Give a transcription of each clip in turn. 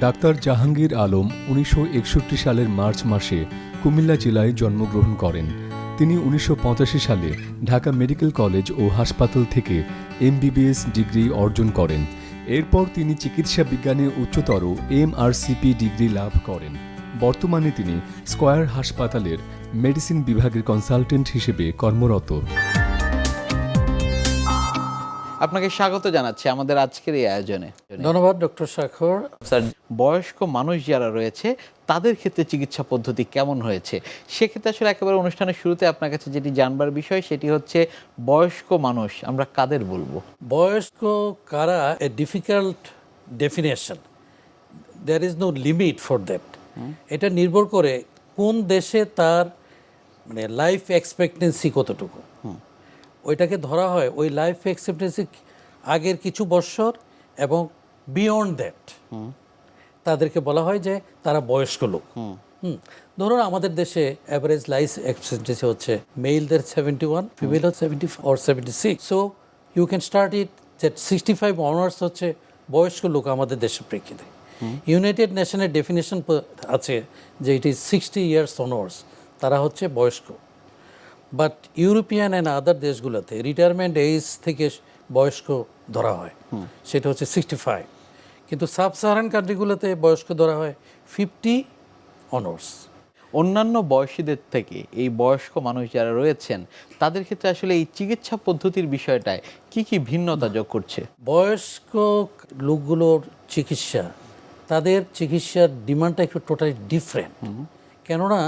Doctor Jahangir Alam উনিশশো একষট্টি সালের মার্চ মাসে কুমিল্লা জেলায় জন্মগ্রহণ করেন। তিনি উনিশশো পঁচাশি সালে ঢাকা মেডিকেল কলেজ ও হাসপাতাল থেকে এমবিবিএস ডিগ্রি অর্জন করেন। এরপর তিনি চিকিৎসা বিজ্ঞানে উচ্চতর এমআরসিপি ডিগ্রি লাভ করেন। বর্তমানে তিনি স্কয়ার হাসপাতালের মেডিসিন বিভাগের কনসালটেন্ট হিসেবে কর্মরত। আপনাকে স্বাগত জানাচ্ছি আমাদের আজকের এই আয়োজনে। ধন্যবাদ ডক্টর স্বাক্ষর স্যার বয়স্ক মানুষ যারা রয়েছে তাদের ক্ষেত্রে চিকিৎসা পদ্ধতি কেমন হয়েছে? সেক্ষেত্রে আসলে একেবারে অনুষ্ঠানের শুরুতে আপনার কাছে যেটি জানবার বিষয় সেটি হচ্ছে বয়স্ক মানুষ আমরা কাদের বলব? বয়স্ক কারা a difficult definition there is no limit for that এটা নির্ভর করে কোন দেশে তার মানে লাইফ এক্সপেক্টেন্সি কতটুকু। ওইটাকে ধরা হয় ওই লাইফ এক্সপেক্টেন্সি আগের কিছু বৎসর এবং বিয়ন্ড দ্যাট তাদেরকে বলা হয় যে তারা বয়স্ক লোক। হুম। ধরুন আমাদের দেশে অ্যাভারেজ লাইফ এক্সপেক্টেন্সি হচ্ছে মেলদের seventy one female seventy or seventy six so you can start it যে সিক্সটি ফাইভ অনার্স হচ্ছে বয়স্ক লোক আমাদের দেশের প্রেক্ষিতে। ইউনাইটেড নেশনের ডেফিনেশন আছে যে it is sixty years onwards তারা হচ্ছে বয়স্ক। বাট ইউরোপিয়ান অ্যান্ড আদার দেশগুলোতে রিটায়ারমেন্ট এজ থেকে বয়স্ক ধরা হয়। সেটা হচ্ছে সিক্সটি ফাইভ কিন্তু সাব সাহারান কান্ট্রিগুলোতে বয়স্ক ধরা হয় ফিফটি অনার্স অন্যান্য বয়সীদের থেকে এই বয়স্ক মানুষ যারা রয়েছেন তাদের ক্ষেত্রে আসলে এই চিকিৎসা পদ্ধতির বিষয়টায় কি কি ভিন্নতা যোগ করছে? বয়স্ক লোকগুলোর চিকিৎসা তাদের চিকিৎসার ডিমান্ডটা একটু টোটালি ডিফারেন্ট কেননা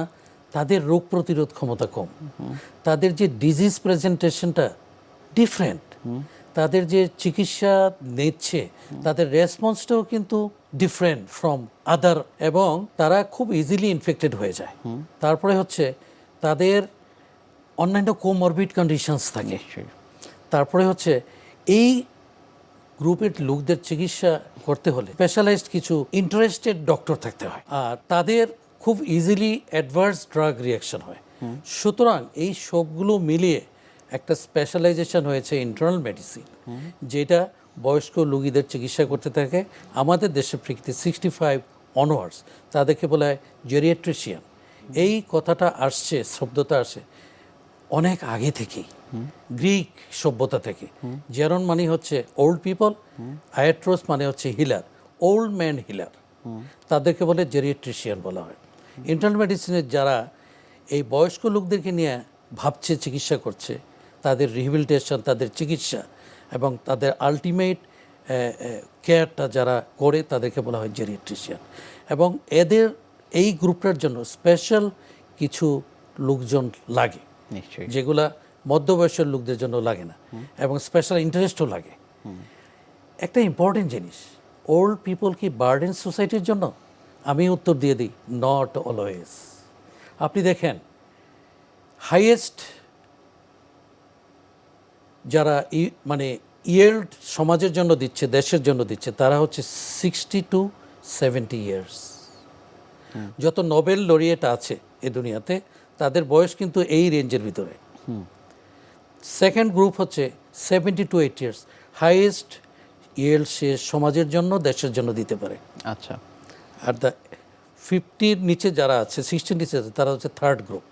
তাদের রোগ প্রতিরোধ ক্ষমতা কম। তাদের যে ডিজিজ প্রেজেন্টেশনটা ডিফারেন্ট তাদের যে চিকিৎসা নিচ্ছে তাদের রেসপন্সটাও কিন্তু ডিফারেন্ট ফ্রম আদার এবং তারা খুব ইজিলি ইনফেক্টেড হয়ে যায়। তারপরে হচ্ছে তাদের অন্যান্য কোমরবিড কন্ডিশনস থাকে। তারপরে হচ্ছে এই গ্রুপের লোকদের চিকিৎসা করতে হলে স্পেশালাইজড কিছু ইন্টারেস্টেড ডক্টর থাকতে হয়। আর তাদের খুব ইজিলি অ্যাডভার্স ড্রাগ রিয়াকশন হয়। সুতরাং এই সবগুলো মিলিয়ে একটা স্পেশালাইজেশন হয়েছে ইন্টারনাল মেডিসিন যেটা বয়স্ক রোগীদের চিকিৎসা করতে থাকে। আমাদের দেশে প্রেক্ষিতে সিক্সটি ফাইভ অনওয়ার্স তাদেরকে বলা হয় জেরিয়াট্রিশিয়ান এই কথাটা আসছে শব্দটা আসে অনেক আগে থেকেই, গ্রিক সভ্যতা থেকে। জেরন মানে হচ্ছে ওল্ড পিপল আয়াট্রোস মানে হচ্ছে হিলার ওল্ড ম্যান হিলার তাদেরকে বলে জেরিয়াট্রিশিয়ান বলা হয়। ইন্টারনাল মেডিসিনের যারা এই বয়স্ক লোকদেরকে নিয়ে ভাবছে চিকিৎসা করছে তাদের রিহেবিলিটেশন তাদের চিকিৎসা এবং তাদের আলটিমেট কেয়ারটা যারা করে তাদেরকে বলা হয় জেরিয়াট্রিশিয়ান এবং এদের এই গ্রুপটার জন্য স্পেশাল কিছু লোকজন লাগে নিশ্চয়ই। যেগুলা মধ্যবয়সের লোকদের জন্য লাগে না এবং স্পেশাল ইন্টারেস্টও লাগে। একটা ইম্পর্টেন্ট জিনিস ওল্ড পিপল কি বার্ডেন সোসাইটির জন্য? আমি উত্তর দিয়ে দিই নট অলওয়েজ আপনি দেখেন হাইয়েস্ট যারা ই- মানে ইয়েল্ড সমাজের জন্য দিচ্ছে দেশের জন্য দিচ্ছে তারা হচ্ছে সিক্সটি টু সেভেন্টি ইয়ার্স যত নোবেল লরিয়েট আছে এ দুনিয়াতে তাদের বয়স কিন্তু এই রেঞ্জের ভিতরে। সেকেন্ড গ্রুপ হচ্ছে seventy to eight years highest Yale সে সমাজের জন্য দেশের জন্য দিতে পারে। আচ্ছা। আর দ্য ফিফটির নিচে যারা আছে সিক্সটির নিচে আছে তারা হচ্ছে থার্ড গ্রুপ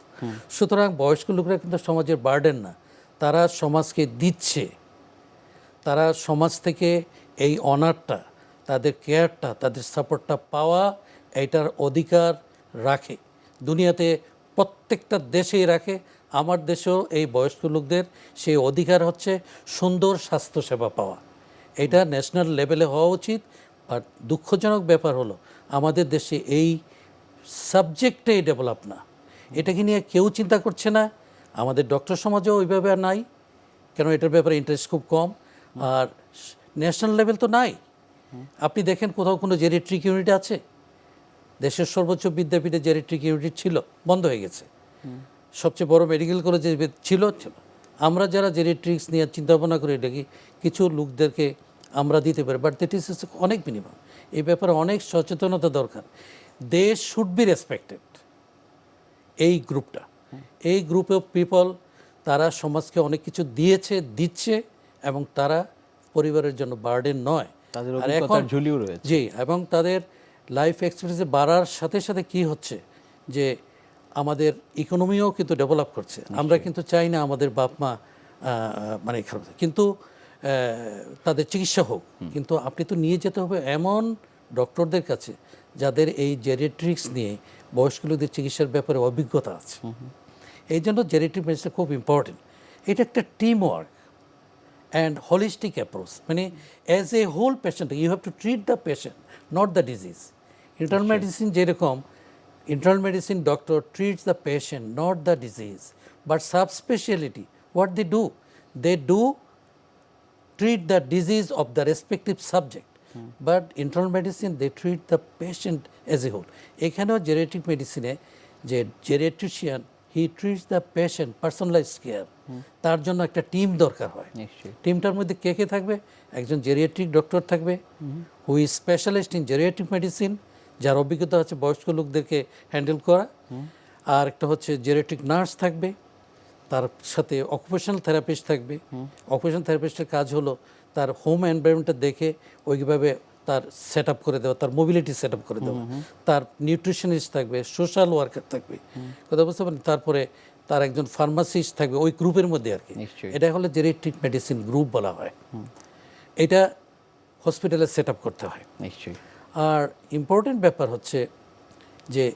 সুতরাং বয়স্ক লোকরা কিন্তু সমাজের বার্ডেন না। তারা সমাজকে দিচ্ছে। তারা সমাজ থেকে এই অনারটা তাদের কেয়ারটা তাদের সাপোর্টটা পাওয়া এটার অধিকার রাখে। দুনিয়াতে প্রত্যেকটা দেশেই রাখে। আমার দেশেও এই বয়স্ক লোকদের সেই অধিকার হচ্ছে সুন্দর স্বাস্থ্যসেবা পাওয়া। এটা ন্যাশনাল লেভেলে হওয়া উচিত। আর দুঃখজনক ব্যাপার হলো আমাদের দেশে এই সাবজেক্টেই ডেভেলপ না। এটাকে নিয়ে কেউ চিন্তা করছে না। আমাদের ডক্টর সমাজেও ওইভাবে আর নাই। কেন এটার ব্যাপারে ইন্টারেস্ট খুব কম। আর ন্যাশনাল লেভেল তো নাই। আপনি দেখেন কোথাও কোনো জেরিট্রিক ইউনিট আছে? দেশের সর্বোচ্চ বিদ্যাপীঠে জেরিট্রিক ইউনিট ছিল, বন্ধ হয়ে গেছে। সবচেয়ে বড় মেডিকেল কলেজে ছিল আমরা যারা জেরিট্রিক্স নিয়ে চিন্তা ভাবনা করি এটা কি কিছু লোকদেরকে আমরা দিতে পারি। বাট দ্যাট ইস অনেক মিনিমাম এই ব্যাপারে অনেক সচেতনতা দরকার। দে শুড বি রেসপেক্টেড এই গ্রুপটা। এই গ্রুপ অফ পিপল তারা সমাজকে অনেক কিছু দিয়েছে দিচ্ছে এবং তারা পরিবারের জন্য বার্ডেন নয়। তাদের ঝুলিও রয়েছে। জি এবং তাদের লাইফ এক্সপিরিয়েন্সে বাড়ার সাথে সাথে কি হচ্ছে? যে আমাদের ইকোনমিও কিন্তু ডেভেলপ করছে। আমরা কিন্তু চাই না আমাদের বাপ মা মানে খারাপ। কিন্তু তাদের চিকিৎসা হোক। কিন্তু আপনি তো নিয়ে যেতে হবে এমন ডক্টরদের কাছে যাদের এই জেরেট্রিক্স নিয়ে বয়স্ক লোকদের চিকিৎসার ব্যাপারে অভিজ্ঞতা আছে। এই জন্য জেরিট্রিক মেডিসিন খুব ইম্পর্টেন্ট এটা একটা team work and holistic approach মানে as a whole patient you have to treat the patient not the disease internal medicine যেরকম internal medicine doctor treat the patient not the disease but sub speciality what they do they do treat the disease of the respective subject Hmm. but internal medicine they treat the patient as a whole. এখানেও genetic মেডিসিনে যে genetician he treats the patient personalise care তার জন্য একটা team দরকার হয়। নিশ্চয়ই। টিমটার মধ্যে কে কে থাকবে? একজন জেরিয়াট্রিক ডক্টর থাকবে who is specialist in geriatric medicine যার অভিজ্ঞতা আছে বয়স্ক লোকদেরকে হ্যান্ডেল করা। আর একটা হচ্ছে জেরিয়াট্রিক নার্স থাকবে। তার সাথে অকুপেশনাল থেরাপিস্ট থাকবে। অকুপেশনাল থেরাপিস্টের কাজ হলো তার হোম এনভায়রনমেন্টটা দেখে ওইভাবে তার সেট আপ করে দেওয়া তার মোবিলিটি সেট আপ করে দেওয়া। তার নিউট্রিশনিস্ট থাকবে সোশ্যাল ওয়ার্কার থাকবে। কথা বুঝতে পারেন তারপরে তার একজন ফার্মাসিস্ট থাকবে ওই গ্রুপের মধ্যে আর কি। নিশ্চয়ই। এটা হলো জেরিট্রিক মেডিসিন গ্রুপ বলা হয়। এটা হসপিটালে সেট আপ করতে হয়। নিশ্চয়ই। আর ইম্পর্টেন্ট ব্যাপার হচ্ছে যে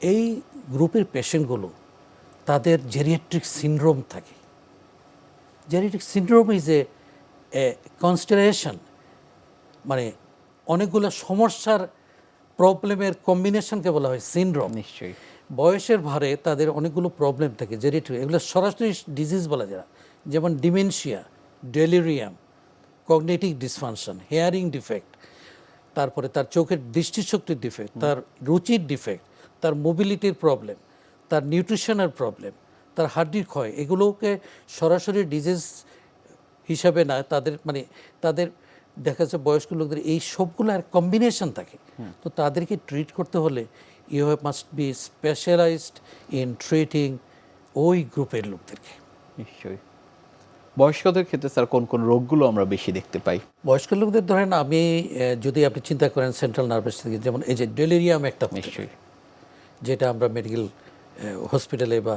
এই গ্রুপের পেশেন্টগুলো তাদের জেরিয়েট্রিক সিনড্রোম থাকে। Geriatric syndrome is a constellation মানে অনেকগুলো সমস্যার প্রবলেমের কম্বিনেশনকে বলা হয় সিনড্রোম নিশ্চয়ই। বয়সের ভারে তাদের অনেকগুলো প্রবলেম থাকে জেরিট্রিক এগুলো সরাসরি ডিজিজ বলা যায় না। যেমন dementia delirium cognitive dysfunction hearing defect তারপরে তার চোখের দৃষ্টিশক্তির ডিফেক্ট তার রুচির ডিফেক্ট তার মোবিলিটির প্রবলেম তার নিউট্রিশনের প্রবলেম তার হাড্ডির ক্ষয় এগুলোকে সরাসরি ডিজিজ হিসাবে না তাদের মানে তাদের দেখা যাচ্ছে বয়স্ক লোকদের এই সবগুলো আর কম্বিনেশন থাকে। তো তাদেরকে ট্রিট করতে হলে you have must be specialised in treating ওই গ্রুপের লোকদেরকে। নিশ্চয়ই। বয়স্কদের ক্ষেত্রে স্যার কোন কোন রোগগুলো আমরা বেশি দেখতে পাই? বয়স্ক লোকদের ধরেন আমি যদি আপনি চিন্তা করেন সেন্ট্রাল নার্ভাস থেকে যেমন এই যে ডেলিরিয়াম একটা নিশ্চয়ই। যেটা আমরা মেডিকেল হসপিটালে বা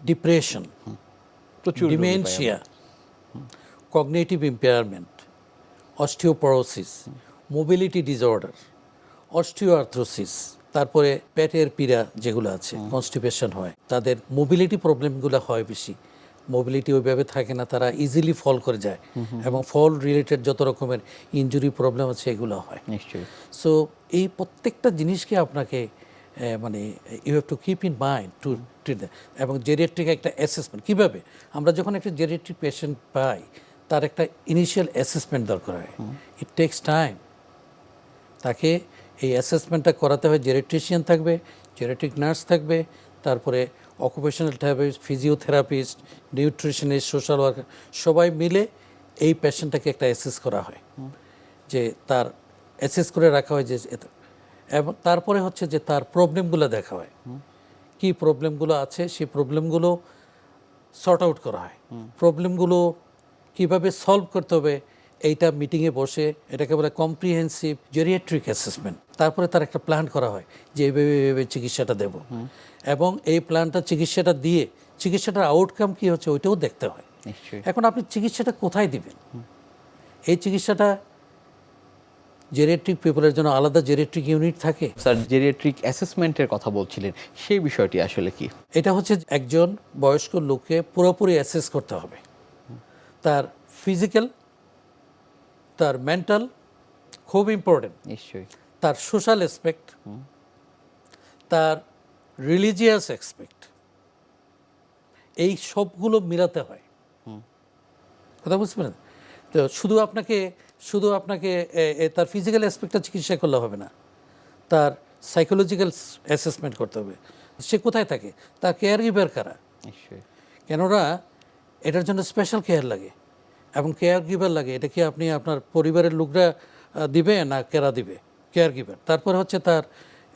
depression. Dementia cognitive impairment osteoporosis mobility disorder osteoarthrosis তারপরে পেটের পীড়া যেগুলো আছে কনস্টিপেশন হয় তাদের মোবিলিটি প্রবলেমগুলো হয় বেশি। মোবিলিটি ওইভাবে থাকে না তারা ইজিলি ফল করে যায়। এবং ফল রিলেটেড যত রকমের ইনজুরি প্রবলেম আছে এগুলো হয়। নিশ্চয়ই। সো এই প্রত্যেকটা জিনিসকে আপনাকে মানে you have to keep in mind to treat এবং জেরিয়াট্রিক একটা অ্যাসেসমেন্ট কীভাবে? আমরা যখন একটা জেরিয়াট্রিক পেশেন্ট পাই তার একটা ইনিশিয়াল অ্যাসেসমেন্ট দরকার হয়। ইট টেক্স টাইম তাকে এই অ্যাসেসমেন্টটা করাতে হয় জেরিট্রিশিয়ান থাকবে জেরিট্রিক নার্স থাকবে তারপরে occupational therapist physiotherapist nutritionist social worker সবাই মিলে এই পেশেন্টটাকে একটা অ্যাসেস করা হয়। যে তার অ্যাসেস করে রাখা হয় যে এবং তারপরে হচ্ছে যে তার প্রবলেমগুলো দেখা হয়। কি প্রবলেমগুলো আছে? সেই প্রবলেমগুলো সর্ট আউট করা হয়। প্রবলেমগুলো কীভাবে সলভ করতে হবে? এইটা মিটিংয়ে বসে এটাকে বলে কম্প্রিহেন্সিভ জেরিয়াট্রিক অ্যাসেসমেন্ট তারপরে তার একটা প্ল্যান করা হয় যে এইভাবে এইভাবে চিকিৎসাটা দেব। এবং এই প্ল্যানটা চিকিৎসাটা দিয়ে চিকিৎসাটার আউটকাম কি হচ্ছে? ওইটাও দেখতে হয়। এখন আপনি চিকিৎসাটা কোথায় দিবেন? এই চিকিৎসাটা জেরিয়াট্রিক পিপলের জন্য আলাদা জেরিয়াট্রিক ইউনিট থাকে। স্যার জেরিয়াট্রিক অ্যাসেসমেন্টের কথা বলছিলেন সেই বিষয়টি আসলে কি? এটা হচ্ছে একজন বয়স্ক লোককে পুরোপুরি অ্যাসেস করতে হবে। তার ফিজিক্যাল তার মেন্টাল খুব ইম্পর্টেন্ট নিশ্চয়ই। তার সোশ্যাল এসপেক্ট তার রিলিজিয়াস এক্সপেক্ট এই সবগুলো মিলাতে হয়। কথা বুঝতে পারেন তো শুধু আপনাকে শুধু আপনাকে তার ফিজিক্যাল অ্যাসপেক্টটা চিকিৎসা করলে হবে না। তার সাইকোলজিক্যাল অ্যাসেসমেন্ট করতে হবে। সে কোথায় থাকে? তার কেয়ার গিভার কারা? কেননা এটার জন্য স্পেশাল কেয়ার লাগে? এবং কেয়ার গিভার লাগে এটা কি আপনি আপনার পরিবারের লোকরা দিবে না কেরা দিবে? কেয়ার গিভার তারপরে হচ্ছে তার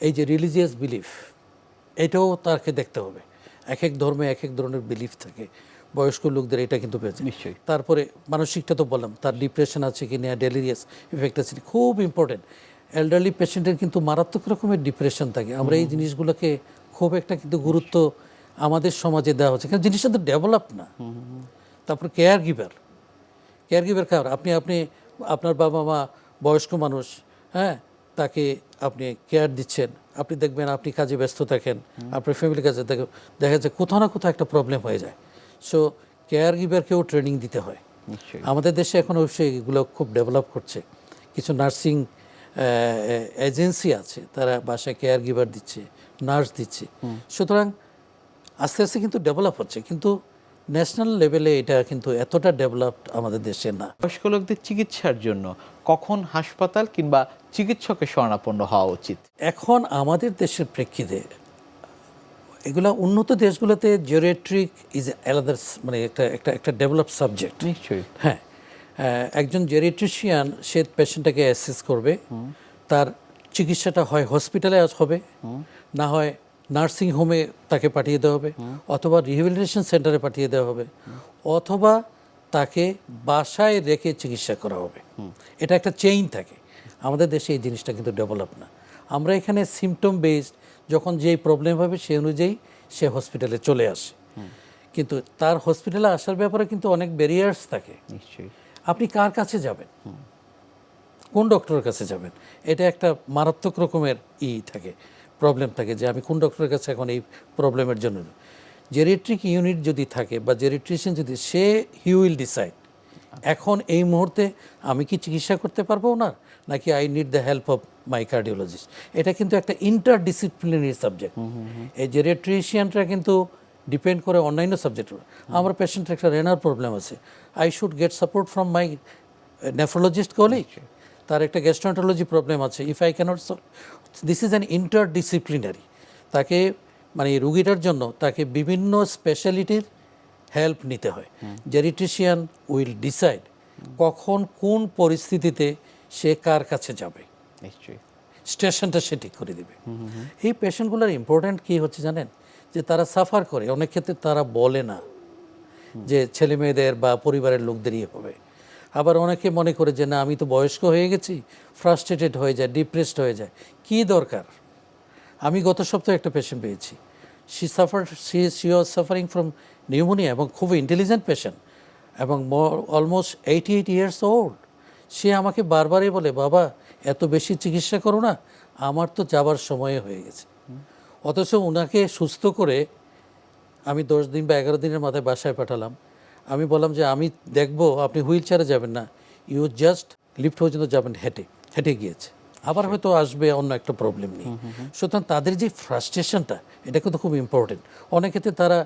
এই যে রিলিজিয়াস বিলিফ এটাও তাকে দেখতে হবে। এক এক ধর্মে এক এক ধরনের বিলিফ থাকে। বয়স্ক লোকদের এটা কিন্তু পেয়েছে। নিশ্চয়ই। তারপরে মানসিকটা তো বললাম তার ডিপ্রেশন আছে কি না ডেলিরিয়াস ইফেক্ট আছে খুব ইম্পর্টেন্ট এল্ডারলি পেশেন্টের কিন্তু মারাত্মক রকমের ডিপ্রেশন থাকে। আমরা এই জিনিসগুলোকে খুব একটা কিন্তু গুরুত্ব আমাদের সমাজে দেওয়া হচ্ছে। কারণ জিনিসটা তো ডেভেলপ না। তারপর কেয়ার গিভার কেয়ার গিভার কার? আপনি আপনি আপনার বাবা মা বয়স্ক মানুষ হ্যাঁ? তাকে আপনি কেয়ার দিচ্ছেন। আপনি দেখবেন আপনি কাজে ব্যস্ত থাকেন। আপনার ফ্যামিলির কাছে দেখে- দেখা যায় কোথাও না কোথাও একটা প্রবলেম হয়ে যায়। সো কেয়ার গিভারকেও ট্রেনিং দিতে হয়। আমাদের দেশে এখন অবশ্যই এগুলো খুব ডেভেলপ করছে। কিছু নার্সিং এজেন্সি আছে তারা বাসায় কেয়ার গিভার দিচ্ছে নার্স দিচ্ছে। সুতরাং আস্তে আস্তে কিন্তু ডেভেলপ হচ্ছে কিন্তু ন্যাশনাল লেভেলে এটা কিন্তু এতটা ডেভেলপড আমাদের দেশে না। বয়স্ক লোকদের চিকিৎসার জন্য কখন হাসপাতাল কিংবা চিকিৎসকের শরণাপন্ন হওয়া উচিত? এখন আমাদের দেশের প্রেক্ষিতে এগুলা উন্নত দেশগুলোতে জিওরেট্রিক ইজ আলাদা মানে একটা একটা একটা ডেভেলপ সাবজেক্ট নিশ্চয়ই। হ্যাঁ একজন জেরিট্রিশিয়ান সে পেশেন্টটাকে অ্যাসেস করবে। তার চিকিৎসাটা হয় হসপিটালে হবে। না হয় নার্সিং হোমে তাকে পাঠিয়ে দেওয়া হবে। অথবা রিহেবিলিটেশন সেন্টারে পাঠিয়ে দেওয়া হবে। অথবা তাকে বাসায় রেখে চিকিৎসা করা হবে। এটা একটা চেইন থাকে। আমাদের দেশে এই জিনিসটা কিন্তু ডেভেলপ না। আমরা এখানে সিমটম বেসড যখন যেই প্রবলেম হবে সেই অনুযায়ী সে হসপিটালে চলে আসে। কিন্তু তার হসপিটালে আসার ব্যাপারে কিন্তু অনেক ব্যারিয়ার্স থাকে। নিশ্চয়ই। আপনি কার কাছে যাবেন? কোন ডক্টরের কাছে যাবেন? এটা একটা মারাত্মক রকমের ই থাকে প্রবলেম থাকে যে আমি কোন ডক্টরের কাছে এখন এই প্রবলেমের জন্য জেরিট্রিক ইউনিট যদি থাকে বা জেরিট্রিশিয়ান যদি সে হি উইল ডিসাইড এখন এই মুহূর্তে আমি কি চিকিৎসা করতে পারব না নাকি I need the help of my cardiologist এটা কিন্তু একটা ইন্টারডিসিপ্লিনারি সাবজেক্ট এই জেরিট্রিশিয়ানটা কিন্তু ডিপেন্ড করে অন্যান্য সাবজেক্ট আমার পেশেন্টের একটা রেনার প্রবলেম আছে। I should get support from my nephrologist colleague তার একটা গ্যাস্ট্রোন্টোলজি প্রবলেম আছে। If I cannot solve this is an interdisciplinary তাকে মানে রুগীটার জন্য তাকে বিভিন্ন স্পেশালিটির হেল্প নিতে হয়। জেরিট্রিশিয়ান উইল ডিসাইড কখন কোন পরিস্থিতিতে সে কার কাছে যাবে। নিশ্চয়ই। স্টেশনটা সে ঠিক করে দিবে। এই পেশেন্টগুলোর ইম্পর্ট্যান্ট কী হচ্ছে জানেন? যে তারা সাফার করে। অনেক ক্ষেত্রে তারা বলে না যে ছেলে মেয়েদের বা পরিবারের লোকদেরই হবে। আবার অনেকে মনে করে যে, না, আমি তো বয়স্ক হয়ে গেছি ফ্রাস্ট্রেটেড হয়ে যায় ডিপ্রেসড হয়ে যায়। কি দরকার? আমি গত সপ্তাহে একটা পেশেন্ট পেয়েছি। She suffer she she was suffering from pneumonia এবং খুব ইন্টেলিজেন্ট পেশেন্ট এবং almost eighty eight years old সে আমাকে বারবারই বলে, বাবা এত বেশি চিকিৎসা করো না আমার তো যাবার সময় হয়ে গেছে। অথচ ওনাকে সুস্থ করে আমি দশ দিন বা এগারো দিনের মাথায় বাসায় পাঠালাম। আমি বললাম যে আমি দেখব আপনি হুইল চেয়ারে যাবেন না। ইউ জাস্ট লিফট পর্যন্ত যাবেন হেঁটে হেঁটে গিয়েছে। আবার হয়তো আসবে অন্য একটা প্রবলেম নিয়ে। সুতরাং তাদের যে ফ্রাস্ট্রেশনটা এটা কিন্তু খুব ইম্পর্টেন্ট অনেক ক্ষেত্রে তারা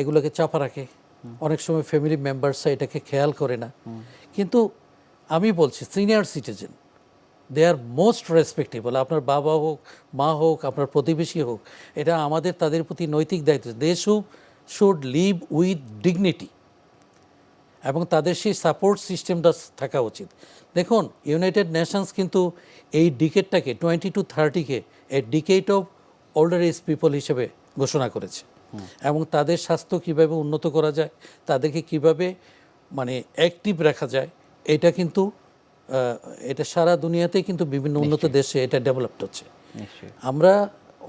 এগুলোকে চাপা রাখে। অনেক সময় ফ্যামিলি মেম্বার্সরা এটাকে খেয়াল করে না। কিন্তু আমি বলছি senior citizen they are most respectable আপনার বাবা হোক মা হোক আপনার প্রতিবেশী হোক এটা আমাদের তাদের প্রতি নৈতিক দায়িত্ব। They should should live with dignity এবং তাদের সেই সাপোর্ট সিস্টেমটা থাকা উচিত। দেখুন ইউনাইটেড নেশনস কিন্তু এই ডিকেটটাকে twenty to থার্টিকে a decade of older age people হিসেবে ঘোষণা করেছে। এবং তাদের স্বাস্থ্য কীভাবে উন্নত করা যায় তাদেরকে কীভাবে মানে অ্যাক্টিভ রাখা যায় এটা কিন্তু এটা সারা দুনিয়াতেই কিন্তু বিভিন্ন উন্নত দেশে এটা ডেভেলপড হচ্ছে। আমরা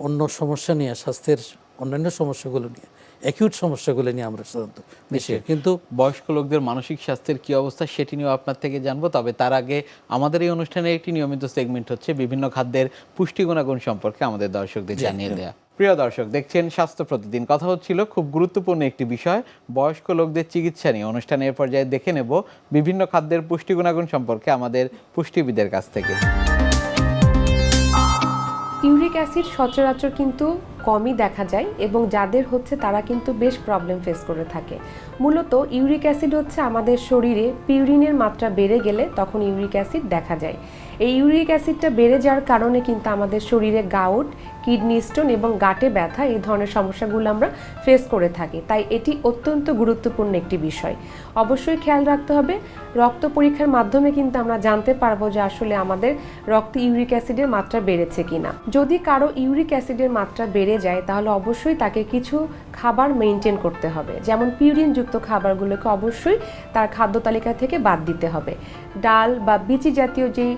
অন্য সমস্যা নিয়ে স্বাস্থ্যের অন্যান্য সমস্যাগুলো নিয়ে অ্যাকিউট সমস্যাগুলো নিয়ে আমরা সাধারণত বেশি কিন্তু বয়স্ক লোকদের মানসিক স্বাস্থ্যের কি অবস্থা সেটি নিয়েও আপনার থেকে জানব। তবে তার আগে আমাদের এই অনুষ্ঠানের একটি নিয়মিত সেগমেন্ট হচ্ছে বিভিন্ন খাদ্যের পুষ্টি গুণাগুণ সম্পর্কে আমাদের দর্শকদের জানিয়ে দেওয়া প্রিয় দর্শক দেখছেন স্বাস্থ্য প্রতিদিন। কথা হচ্ছিল খুব গুরুত্বপূর্ণ একটি বিষয় বয়স্ক লোকদের চিকিৎসা নিয়ে। অনুষ্ঠানের পর্যায়ে দেখে নেব বিভিন্ন খাদ্যের পুষ্টি গুণাগুণ সম্পর্কে আমাদের পুষ্টিবিদের কাছ থেকে। ইউরিক অ্যাসিড সচরাচর কিন্তু কমই দেখা যায় এবং যাদের হচ্ছে তারা কিন্তু বেশ প্রবলেম ফেস করে থাকে। মূলত ইউরিক অ্যাসিড হচ্ছে আমাদের শরীরে পিউরিনের মাত্রা বেড়ে গেলে তখন ইউরিক অ্যাসিড দেখা যায়। এই ইউরিক অ্যাসিডটা বেড়ে যাওয়ার কারণে কিন্তু আমাদের শরীরে গাউট কিডনি স্টোন এবং গাটে ব্যথা, এই ধরনের সমস্যাগুলো আমরা ফেস করে থাকি। তাই এটি অত্যন্ত গুরুত্বপূর্ণ একটি বিষয়। অবশ্যই খেয়াল রাখতে হবে, রক্ত পরীক্ষার মাধ্যমে কিন্তু আমরা জানতে পারব যে আসলে আমাদের রক্তে ইউরিক অ্যাসিডের মাত্রা বেড়েছে কিনা। যদি কারও ইউরিক অ্যাসিডের মাত্রা বেড়ে যায়, তাহলে অবশ্যই তাকে কিছু খাবার মেনটেন করতে হবে। যেমন পিউরিনযুক্ত খাবারগুলোকে অবশ্যই তার খাদ্য তালিকা থেকে বাদ দিতে হবে। ডাল বা বিচি জাতীয় যেই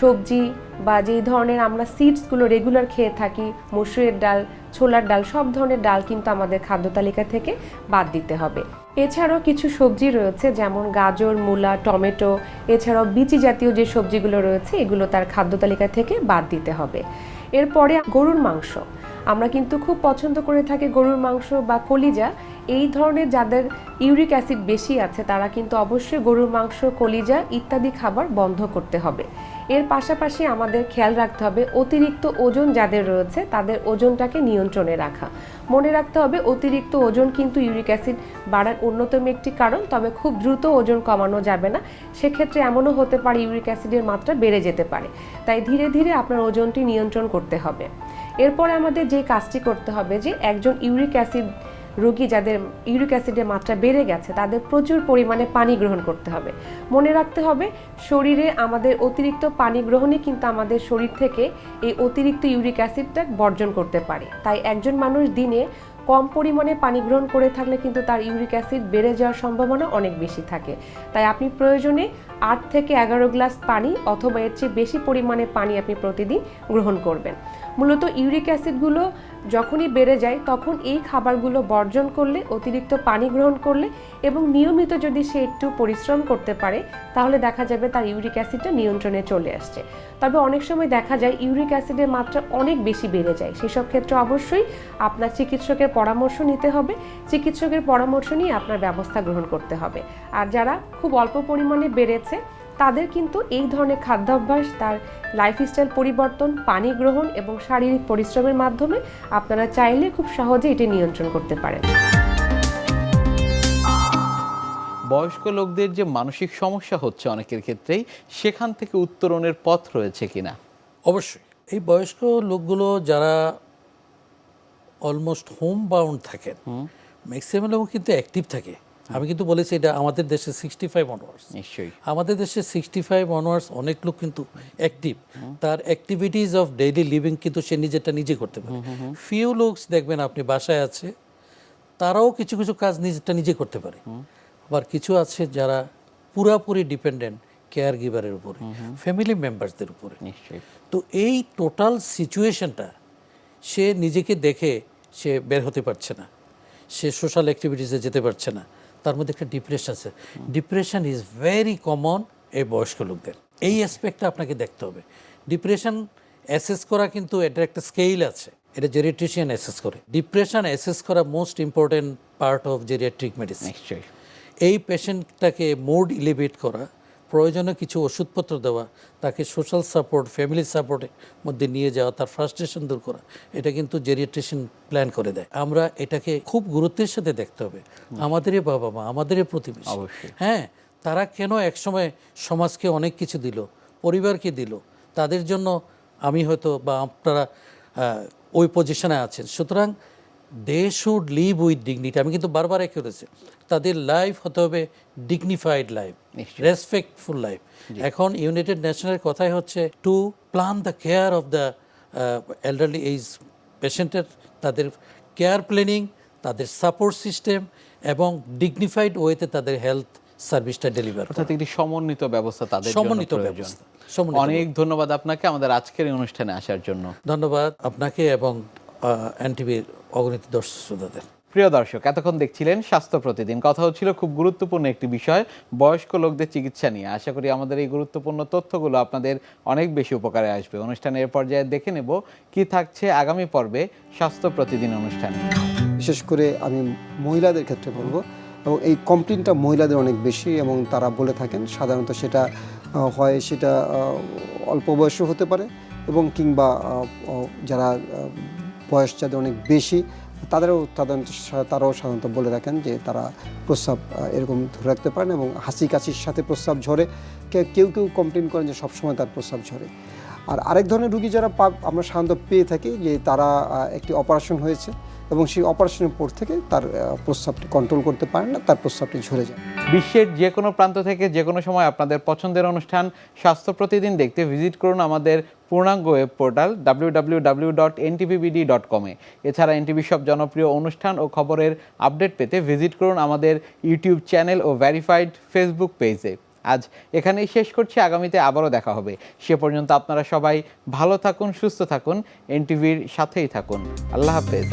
সবজি বা যেই ধরনের আমরা সিডসগুলো রেগুলার খেয়ে থাকি, মসুরের ডাল, ছোলার ডাল, সব ধরনের ডাল কিন্তু আমাদের খাদ্য তালিকা থেকে বাদ দিতে হবে। এছাড়াও কিছু সবজি রয়েছে, যেমন গাজর, মূলা, টমেটো, এছাড়াও বিচি জাতীয় যে সবজিগুলো রয়েছে, এগুলো তার খাদ্য তালিকা থেকে বাদ দিতে হবে। এরপরে গরুর মাংস। আমরা কিন্তু খুব পছন্দ করে থাকি গরুর মাংস বা কলিজা। এই ধরনের যাদের ইউরিক অ্যাসিড বেশি আছে, তারা কিন্তু অবশ্যই গরুর মাংস, কলিজা ইত্যাদি খাবার বন্ধ করতে হবে। এর পাশাপাশি আমাদের খেয়াল রাখতে হবে অতিরিক্ত ওজন যাদের রয়েছে, তাদের ওজনটাকে নিয়ন্ত্রণে রাখা। মনে রাখতে হবে অতিরিক্ত ওজন কিন্তু ইউরিক অ্যাসিড বাড়ার অন্যতম একটি কারণ, তবে খুব দ্রুত ওজন কমানো যাবে না। সেক্ষেত্রে এমনও হতে পারে ইউরিক অ্যাসিডের মাত্রা বেড়ে যেতে পারে। তাই ধীরে ধীরে আপনার ওজনটি নিয়ন্ত্রণ করতে হবে। এরপরে আমাদের যে কাজটি করতে হবে যে, একজন ইউরিক অ্যাসিড রোগী যাদের ইউরিক অ্যাসিডের মাত্রা বেড়ে গেছে, তাদের প্রচুর পরিমাণে পানি গ্রহণ করতে হবে। মনে রাখতে হবে, শরীরে আমাদের অতিরিক্ত পানি গ্রহণে কিন্তু আমাদের শরীর থেকে এই অতিরিক্ত ইউরিক অ্যাসিডটা বর্জন করতে পারে। তাই একজন মানুষ দিনে কম পরিমাণে পানি গ্রহণ করে থাকলে কিন্তু তার ইউরিক অ্যাসিড বেড়ে যাওয়ার সম্ভাবনা অনেক বেশি থাকে। তাই আপনি প্রয়োজনে আট থেকে এগারো গ্লাস পানি অথবা এর চেয়ে বেশি পরিমাণে পানি আপনি প্রতিদিন গ্রহণ করবেন। মূলত ইউরিক অ্যাসিডগুলো যখনই বেড়ে যায়, তখন এই খাবারগুলো বর্জন করলে, অতিরিক্ত পানি গ্রহণ করলে এবং নিয়মিত যদি সে একটু পরিশ্রম করতে পারে, তাহলে দেখা যাবে তার ইউরিক অ্যাসিডটা নিয়ন্ত্রণে চলে আসছে। তবে অনেক সময় দেখা যায় ইউরিক অ্যাসিডের মাত্রা অনেক বেশি বেড়ে যায়। সেসব ক্ষেত্রে অবশ্যই আপনার চিকিৎসকের পরামর্শ নিতে হবে। চিকিৎসকের পরামর্শ নিয়ে আপনার ব্যবস্থা গ্রহণ করতে হবে। আর যারা খুব অল্প পরিমাণে বেড়েছে, তাদের কিন্তু এই ধরনের খাদ্যাভ্যাস তার লাইফস্টাইল পরিবর্তন পানি গ্রহণ এবং শারীরিক পরিশ্রমের মাধ্যমে আপনারা চাইলে খুব সহজে এটি নিয়ন্ত্রণ করতে পারেন। বয়স্ক লোকদের যে মানসিক সমস্যা হচ্ছে অনেকের ক্ষেত্রেই সেখান থেকে উত্তরণের পথ রয়েছে কিনা? অবশ্যই। এই বয়স্ক লোকগুলো যারা অলমোস্ট হোম বাউন্ড থাকেন ম্যাক্সিমাম লোক কিন্তু অ্যাক্টিভ থাকে আমি কিন্তু বলেছি এটা আমাদের দেশে সিক্সটি ফাইভ অনওয়ার্স নিশ্চয়ই। আমাদের দেশে সিক্সটি ফাইভ অনওয়ার্স অনেক লোক কিন্তু অ্যাক্টিভ তার অ্যাক্টিভিটিস অফ ডেইলি লিভিং কিন্তু সে নিজেরটা নিজে করতে পারে। ফিউ লোকস দেখবেন আপনি বাসায় আছে তারাও কিছু কিছু কাজ নিজেরটা নিজে করতে পারে। আবার কিছু আছে যারা পুরাপুরি ডিপেন্ডেন্ট কেয়ার গিভারের উপরে ফ্যামিলি মেম্বারসদের উপরে। নিশ্চয়ই। তো এই টোটাল সিচুয়েশনটা সে নিজেকে দেখে সে বের হতে পারছে না। সে সোশ্যাল অ্যাক্টিভিটিসে যেতে পারছে না। তার মধ্যে একটা ডিপ্রেশন আছে। ডিপ্রেশন ইজ ভেরি কমন এই বয়স্ক লোকদের। এই অ্যাসপেক্টটা আপনাকে দেখতে হবে। ডিপ্রেশন অ্যাসেস করা কিন্তু এটার একটা স্কেল আছে। এটা জেরিট্রিশিয়ান অ্যাসেস করে। ডিপ্রেশন অ্যাসেস করা most important part of geriatric medicine এই পেশেন্টটাকে মোড ইলিভেট করা প্রয়োজনে কিছু ওষুধপত্র দেওয়া তাকে সোশ্যাল সাপোর্ট ফ্যামিলি সাপোর্টের মধ্যে নিয়ে যাওয়া তার ফ্রাস্ট্রেশন দূর করা এটা কিন্তু জেরিয়াট্রিশিয়ান প্ল্যান করে দেয়। আমরা এটাকে খুব গুরুত্বের সাথে দেখতে হবে। আমাদেরই বাবা মা আমাদেরই প্রতিবেশী। অবশ্যই। হ্যাঁ তারা কেন একসময় সমাজকে অনেক কিছু দিল পরিবারকে দিল? তাদের জন্য আমি হয়তো বা আপনারা ওই পজিশনে আছেন। সুতরাং they should live with dignity আমি কিন্তু বারবার একে করেছি তাদের লাইফ হতে হবে ডিগনিফাইড লাইফ রেসপেক্টফুল লাইফ এখন ইউনাইটেড নেশনের কথাই হচ্ছে to plan the care of the elderly age পেশেন্টের তাদের কেয়ার প্ল্যানিং তাদের সাপোর্ট সিস্টেম এবং ডিগনিফাইড ওয়েতে তাদের হেলথ সার্ভিসটা ডেলিভার অর্থাৎ একটি সমন্বিত ব্যবস্থা তাদের সমন্বিত ব্যবস্থা অনেক ধন্যবাদ আপনাকে আমাদের আজকের অনুষ্ঠানে আসার জন্য। ধন্যবাদ আপনাকে এবং এনটিভির অগণিত দর্শক শ্রোতাদের। প্রিয় দর্শক এতক্ষণ দেখছিলেন স্বাস্থ্য প্রতিদিন। কথা হচ্ছিল খুব গুরুত্বপূর্ণ একটি বিষয় বয়স্ক লোকদের চিকিৎসা নিয়ে। আশা করি আমাদের এই গুরুত্বপূর্ণ তথ্যগুলো আপনাদের অনেক বেশি উপকারে আসবে। অনুষ্ঠানের পর্যায়ে দেখে নেব কি থাকছে আগামী পর্বে স্বাস্থ্য প্রতিদিন অনুষ্ঠানে। বিশেষ করে আমি মহিলাদের ক্ষেত্রে বলব এবং এই কমপ্লেনটা মহিলাদের অনেক বেশি এবং তারা বলে থাকেন সাধারণত সেটা হয় সেটা অল্প বয়সও হতে পারে এবং কিংবা যারা বয়স যাদের অনেক বেশি, তাদেরও সাধারণত তারাও সাধারণত বলে রাখেন যে তারা প্রস্রাব এরকম ধরে রাখতে পারেন এবং হাসি কাশির সাথে প্রস্রাব ঝরে। কেউ কেউ কমপ্লেন করেন যে সবসময় তার প্রস্রাব ঝরে। আর আরেক ধরনের রুগী যারা আমরা সাধারণত পেয়ে থাকি যে তারা একটি অপারেশন হয়েছে এবং সেই অপারেশনের পর থেকে তার প্রস্রাবটি কন্ট্রোল করতে পারেন না, তার প্রস্রাবটি ঝরে যায়। বিশ্বের যে কোনো প্রান্ত থেকে যে কোনো সময় আপনাদের পছন্দের অনুষ্ঠান, স্বাস্থ্য প্রতিদিন দেখতে ভিজিট করুন আমাদের পূর্ণাঙ্গ web portal W dot NTVBD dot কমে এছাড়া এনটিভি সব জনপ্রিয় অনুষ্ঠান ও খবরের আপডেট পেতে ভিজিট করুন আমাদের ইউটিউব চ্যানেল ও ভ্যারিফাইড ফেসবুক পেজে। আজ এখানেই শেষ করছি, আগামীতে আবারও দেখা হবে। সে পর্যন্ত আপনারা সবাই ভালো থাকুন, সুস্থ থাকুন এনটিভির সাথেই থাকুন। আল্লাহ হাফেজ।